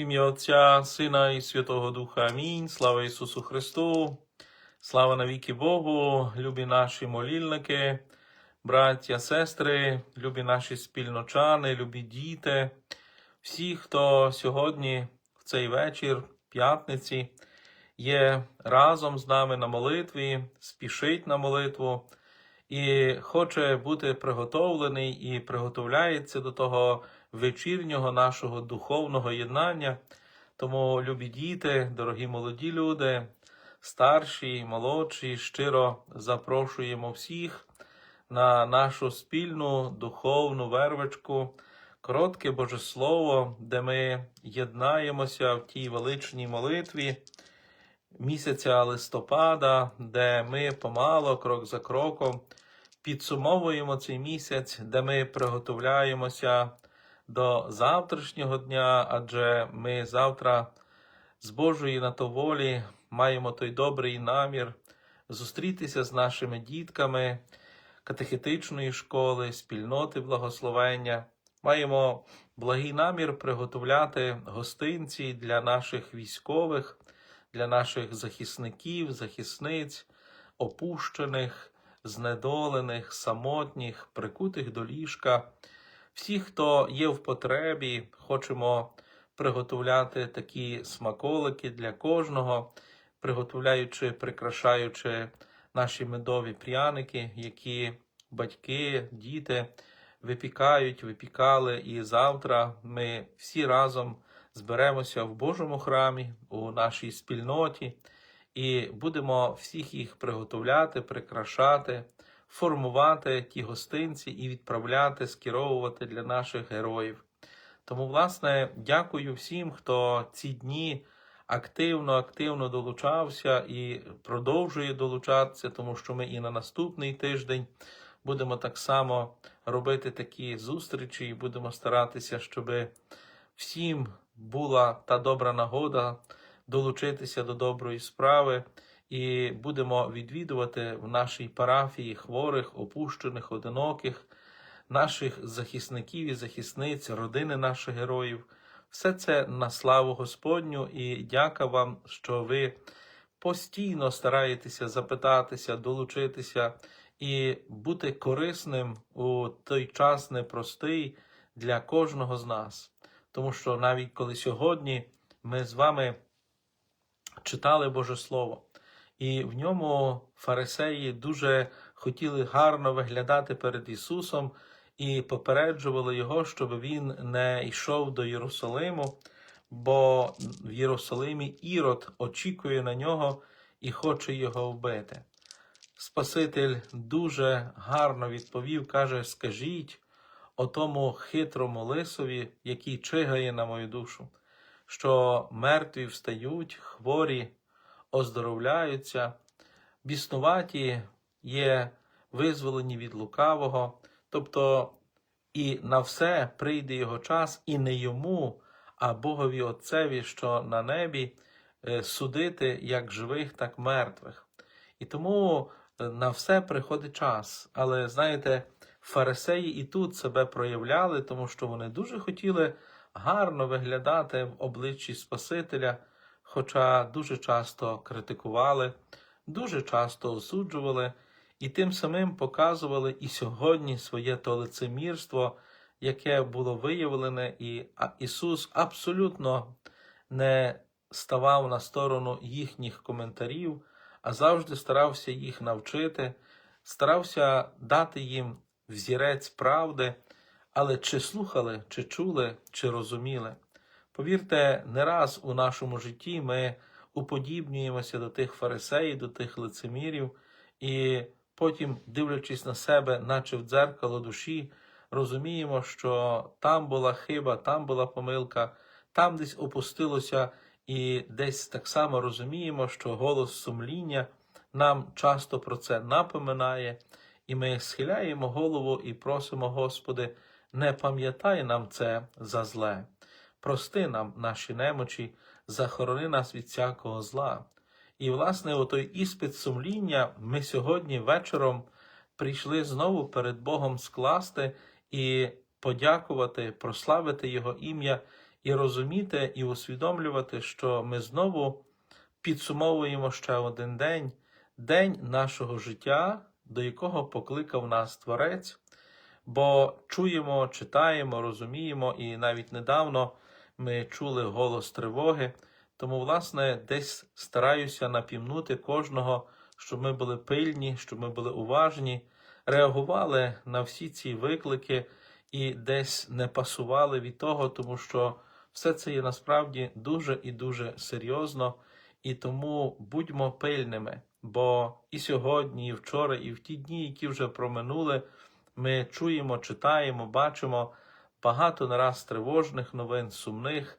ім'я Отця, Сина і Святого Духа. Амінь. Слава Ісусу Христу, слава навіки Богу, любі наші молільники, браття, сестри, любі наші спільночани, любі діти, всі, хто сьогодні, в цей вечір, п'ятниці, є разом з нами на молитві, спішить на молитву і хоче бути приготовлений і приготовляється до того вечірнього нашого духовного єднання. Тому, любі діти, дорогі молоді люди, старші, молодші, щиро запрошуємо всіх на нашу спільну духовну вервичку, коротке Боже Слово, де ми єднаємося в тій величній молитві місяця листопада, де ми помало, крок за кроком, підсумовуємо цей місяць, де ми приготовляємося до завтрашнього дня, адже ми завтра з Божої на то волі маємо той добрий намір зустрітися з нашими дітками катехетичної школи, спільноти благословення. Маємо благий намір приготовляти гостинці для наших військових, для наших захисників, захисниць, опущених, знедолених, самотніх, прикутих до ліжка. Всі, хто є в потребі, хочемо приготовляти такі смаколики для кожного, приготовляючи, прикрашаючи наші медові пряники, які батьки, діти випікають, випікали. І завтра ми всі разом зберемося в Божому храмі, у нашій спільноті, і будемо всіх їх приготовляти, прикрашати, формувати ті гостинці і відправляти, скеровувати для наших героїв. Тому, власне, дякую всім, хто ці дні активно, активно долучався і продовжує долучатися, тому що ми і на наступний тиждень будемо так само робити такі зустрічі, і будемо старатися, щоб всім була та добра нагода долучитися до доброї справи, і будемо відвідувати в нашій парафії хворих, опущених, одиноких, наших захисників і захисниць, родини наших героїв. Все це на славу Господню і дяка вам, що ви постійно стараєтеся запитатися, долучитися і бути корисним у той час непростий для кожного з нас. Тому що навіть коли сьогодні ми з вами читали Боже Слово, і в ньому фарисеї дуже хотіли гарно виглядати перед Ісусом і попереджували Його, щоб Він не йшов до Єрусалиму, бо в Єрусалимі Ірод очікує на нього і хоче його вбити. Спаситель дуже гарно відповів, каже: Скажіть отому хитрому лисові, який чигає на мою душу, що мертві встають, хворі оздоровляються, біснуваті є визволені від лукавого, тобто і на все прийде його час, і не йому, а Богові Отцеві, що на небі, е, судити як живих, так мертвих. І тому е, на все приходить час. Але знаєте, фарисеї і тут себе проявляли, тому що вони дуже хотіли гарно виглядати в обличчі Спасителя, хоча дуже часто критикували, дуже часто осуджували, і тим самим показували і сьогодні своє то лицемірство, яке було виявлене, і Ісус абсолютно не ставав на сторону їхніх коментарів, а завжди старався їх навчити, старався дати їм взірець правди, але чи слухали, чи чули, чи розуміли. Повірте, не раз у нашому житті ми уподібнюємося до тих фарисеїв, до тих лицемірів, і потім, дивлячись на себе, наче в дзеркало душі, розуміємо, що там була хиба, там була помилка, там десь опустилося, і десь так само розуміємо, що голос сумління нам часто про це напоминає, і ми схиляємо голову і просимо, Господи, не пам'ятай нам це за зле. Прости нам наші немочі, захорони нас від всякого зла. І, власне, у той іспит сумління ми сьогодні вечором прийшли знову перед Богом скласти і подякувати, прославити Його ім'я і розуміти, і усвідомлювати, що ми знову підсумовуємо ще один день, день нашого життя, до якого покликав нас Творець, бо чуємо, читаємо, розуміємо, і навіть недавно ми чули голос тривоги. Тому, власне, десь стараюся напімнути кожного, щоб ми були пильні, щоб ми були уважні, реагували на всі ці виклики і десь не пасували від того, тому що все це є насправді дуже і дуже серйозно. І тому будьмо пильними, бо і сьогодні, і вчора, і в ті дні, які вже проминули, ми чуємо, читаємо, бачимо багато нараз тривожних новин, сумних,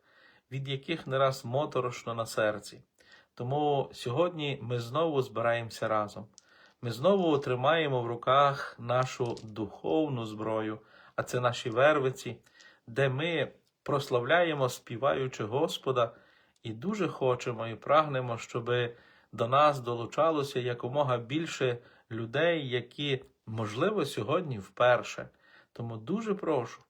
від яких не раз моторошно на серці. Тому сьогодні ми знову збираємося разом. Ми знову тримаємо в руках нашу духовну зброю, а це наші вервиці, де ми прославляємо, співаючи Господа, і дуже хочемо і прагнемо, щоб до нас долучалося якомога більше людей, які, можливо, сьогодні вперше. Тому дуже прошу,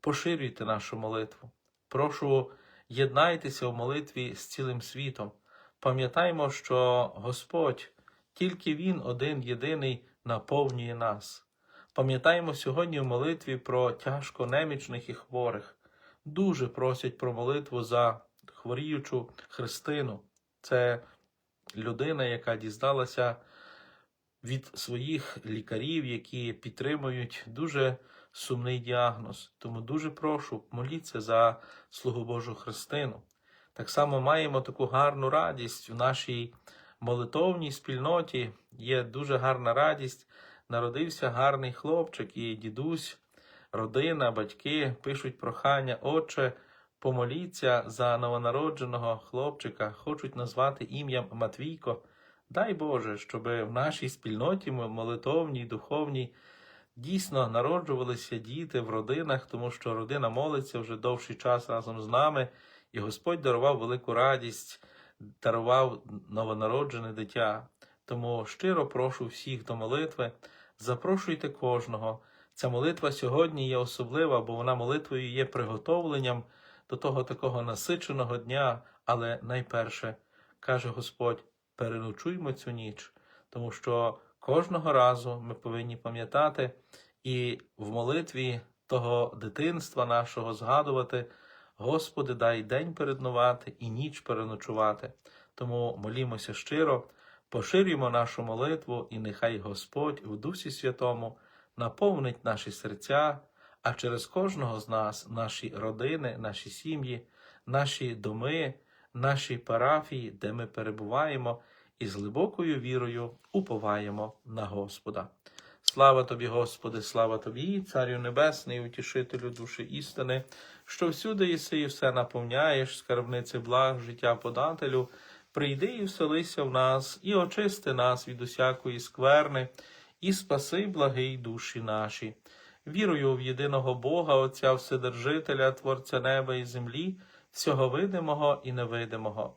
поширюйте нашу молитву. Прошу, єднайтеся в молитві з цілим світом. Пам'ятаймо, що Господь, тільки Він один єдиний наповнює нас. Пам'ятаємо сьогодні в молитві про тяжко немічних і хворих. Дуже просять про молитву за хворіючу Христину. Це людина, яка дізналася від своїх лікарів, які підтримують дуже сумний діагноз. Тому дуже прошу, моліться за слугу Божу Христину. Так само маємо таку гарну радість в нашій молитовній спільноті. Є дуже гарна радість. Народився гарний хлопчик і дідусь, родина, батьки пишуть прохання, Отче, помоліться за новонародженого хлопчика, хочуть назвати ім'ям Матвійко. Дай Боже, щоб в нашій спільноті молитовній, духовній дійсно народжувалися діти в родинах, тому що родина молиться вже довший час разом з нами, і Господь дарував велику радість, дарував новонароджене дитя. Тому щиро прошу всіх до молитви, запрошуйте кожного. Ця молитва сьогодні є особлива, бо вона молитвою є приготовленням до того такого насиченого дня, але найперше каже Господь: переночуймо цю ніч, тому що кожного разу ми повинні пам'ятати і в молитві того дитинства нашого згадувати, Господи, дай день переднувати і ніч переночувати. Тому молімося щиро, поширюємо нашу молитву, і нехай Господь в Дусі Святому наповнить наші серця, а через кожного з нас, наші родини, наші сім'ї, наші доми, наші парафії, де ми перебуваємо, і з глибокою вірою уповаємо на Господа. Слава тобі, Господи, слава тобі, Царю Небесний, утішителю душі істини, що всюди єси і все наповняєш, скарбниці благ, життя подателю, прийди і вселися в нас, і очисти нас від усякої скверни, і спаси благий душі наші. Вірую в єдиного Бога, Отця Вседержителя, Творця неба і землі, всього видимого і невидимого,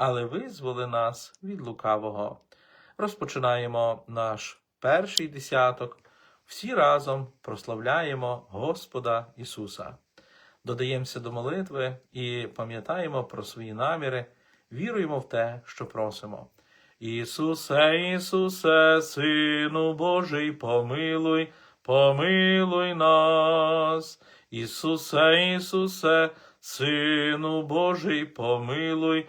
але визволи нас від лукавого. Розпочинаємо наш перший десяток. Всі разом прославляємо Господа Ісуса. Додаємося до молитви і пам'ятаємо про свої наміри, віруємо в те, що просимо. Ісусе, Ісусе, Сину Божий, помилуй, помилуй нас. Ісусе, Ісусе, Сину Божий, помилуй,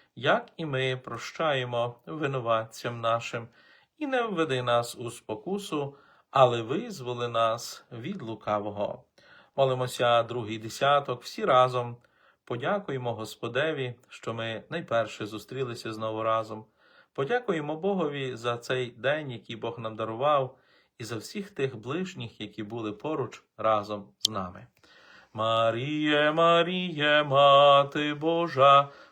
як і ми прощаємо винуватцям нашим, і не введи нас у спокусу, але визволи нас від лукавого. Молимося другий десяток, всі разом. Подякуємо Господеві, що ми найперше зустрілися знову разом. Подякуємо Богові за цей день, який Бог нам дарував, і за всіх тих ближніх, які були поруч разом з нами. Маріє, Маріє, Мати Божа,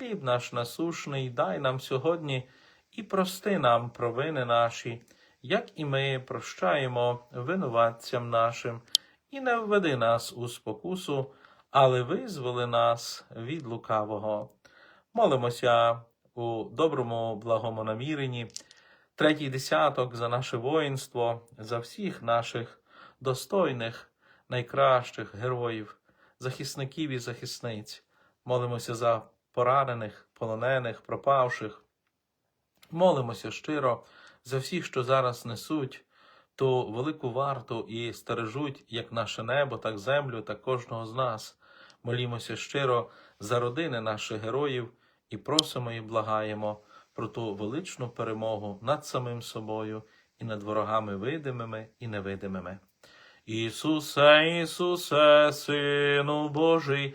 Хліб наш насушний, дай нам сьогодні і прости нам провини наші, як і ми прощаємо винуватцям нашим, і не введи нас у спокусу, але визволи нас від лукавого. Молимося у доброму благому наміренні, третій десяток за наше воїнство, за всіх наших достойних, найкращих героїв, захисників і захисниць. Молимося за поранених, полонених, пропавших. Молимося щиро за всіх, що зараз несуть ту велику варту і стережуть як наше небо, так землю, так кожного з нас. Молімося щиро за родини наших героїв і просимо і благаємо про ту величну перемогу над самим собою і над ворогами видимими і невидимими. Ісусе, Ісусе, Сину Божий,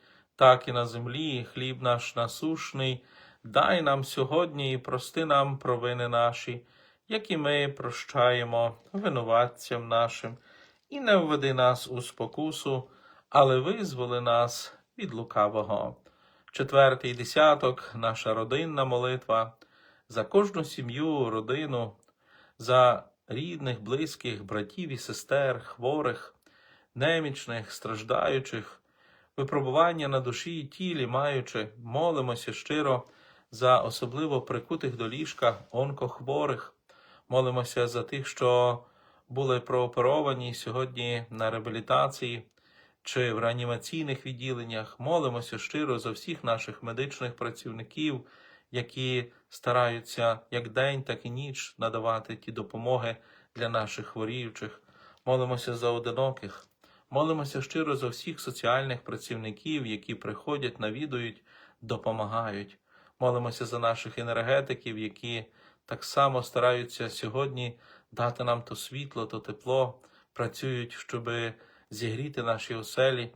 так і на землі, хліб наш насушний, дай нам сьогодні і прости нам провини наші, як і ми прощаємо винуватцям нашим, і не введи нас у спокусу, але визволи нас від лукавого. Четвертий десяток, наша родинна молитва, за кожну сім'ю, родину, за рідних, близьких, братів і сестер, хворих, немічних, страждаючих, випробування на душі і тілі маючи, молимося щиро за особливо прикутих до ліжка онкохворих, молимося за тих, що були прооперовані сьогодні на реабілітації, чи в реанімаційних відділеннях. Молимося щиро за всіх наших медичних працівників, які стараються як день, так і ніч надавати ті допомоги для наших хворіючих. Молимося за одиноких. Молимося щиро за всіх соціальних працівників, які приходять, навідують, допомагають. Молимося за наших енергетиків, які так само стараються сьогодні дати нам то світло, то тепло, працюють, щоб зігріти наші оселі.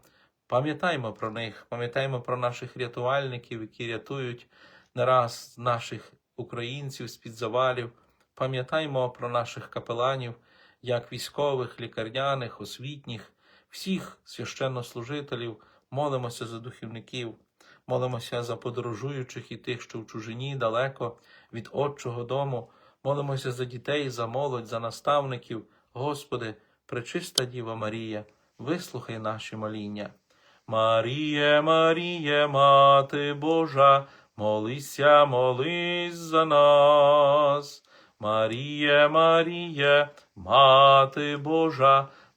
Пам'ятаймо про них, пам'ятаймо про наших рятувальників, які рятують не раз наших українців з-під завалів. Пам'ятаймо про наших капеланів, як військових, лікарняних, освітніх, всіх священнослужителів. Молимося за духівників, молимося за подорожуючих і тих, що в чужині далеко від Отчого дому. Молимося за дітей, за молодь, за наставників. Господи, пречиста Діва Марія, вислухай наші моління. Маріє, Маріє, Мати Божа, молися, молись за нас. Маріє, Маріє, Мати Божа,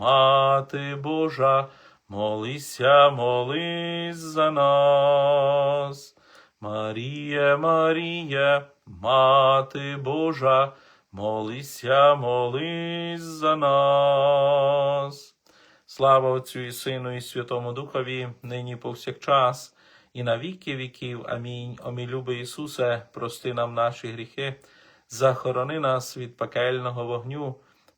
Мати Божа, молися, молись за нас. Маріє, Маріє, Мати Божа, молися, молись за нас. Слава Отцю і Сину, і Святому Духові, нині повсякчас, і на віки віків. Амінь. О мій любий Ісусе, прости нам наші гріхи, захорони нас від пекельного вогню,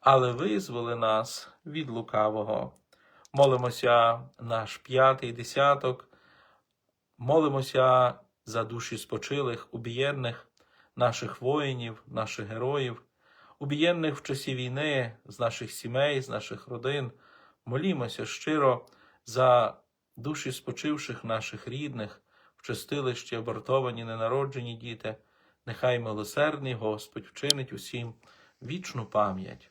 але визволи нас від лукавого. Молимося наш п'ятий десяток. Молимося за душі спочилих, убієнних, наших воїнів, наших героїв, убієнних в часі війни, з наших сімей, з наших родин. Молімося щиро за душі спочивших наших рідних, в чистилищі абортовані ненароджені діти. Нехай милосердний Господь вчинить усім вічну пам'ять.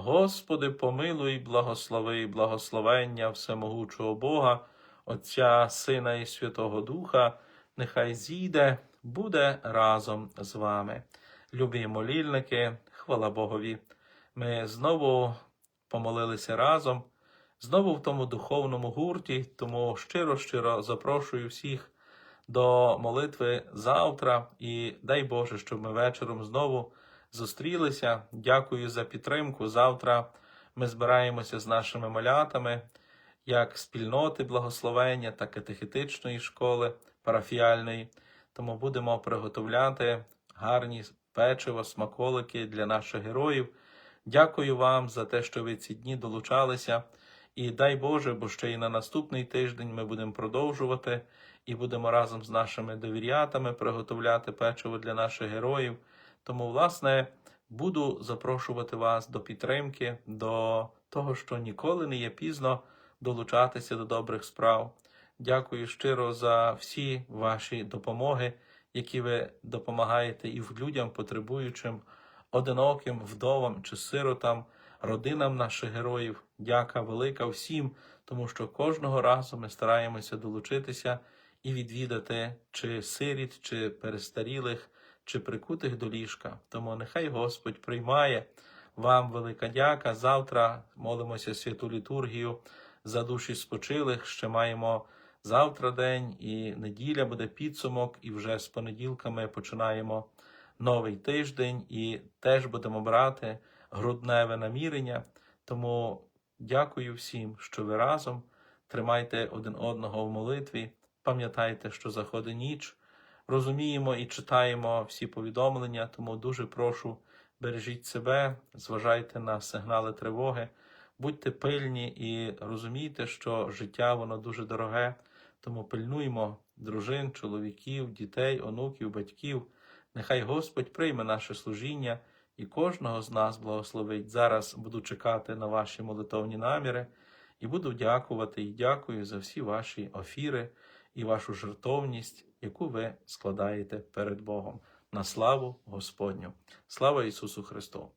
Господи, помилуй, благослови, благословення всемогучого Бога, Отця, Сина і Святого Духа, нехай зійде, буде разом з вами. Любі молільники, хвала Богові. Ми знову помолилися разом, знову в тому духовному гурті, тому щиро-щиро запрошую всіх до молитви завтра і дай Боже, щоб ми вечором знову зустрілися. Дякую за підтримку. Завтра ми збираємося з нашими малятами, як спільноти благословення та катехетичної школи парафіальної. Тому будемо приготовляти гарні печиво, смаколики для наших героїв. Дякую вам за те, що ви ці дні долучалися. І дай Боже, бо ще й на наступний тиждень ми будемо продовжувати і будемо разом з нашими довір'ятами приготовляти печиво для наших героїв. Тому, власне, буду запрошувати вас до підтримки, до того, що ніколи не є пізно долучатися до добрих справ. Дякую щиро за всі ваші допомоги, які ви допомагаєте і людям, потребуючим, одиноким, вдовам чи сиротам, родинам наших героїв. Дяка велика всім, тому що кожного разу ми стараємося долучитися і відвідати чи сиріт, чи перестарілих, чи прикутих до ліжка. Тому нехай Господь приймає вам велика дяка. Завтра молимося святу літургію за душі спочилих. Ще маємо завтра день, і неділя буде підсумок, і вже з понеділка ми починаємо новий тиждень і теж будемо брати грудневе намірення. Тому дякую всім, що ви разом. Тримайте один одного в молитві. Пам'ятайте, що заходить ніч. Розуміємо і читаємо всі повідомлення, тому дуже прошу бережіть себе, зважайте на сигнали тривоги, будьте пильні і розумійте, що життя воно дуже дороге, тому пильнуймо дружин, чоловіків, дітей, онуків, батьків. Нехай Господь прийме наше служіння і кожного з нас благословить. Зараз буду чекати на ваші молитовні наміри і буду дякувати і дякую за всі ваші офіри і вашу жертовність, яку ви складаєте перед Богом. На славу Господню. Слава Ісусу Христу!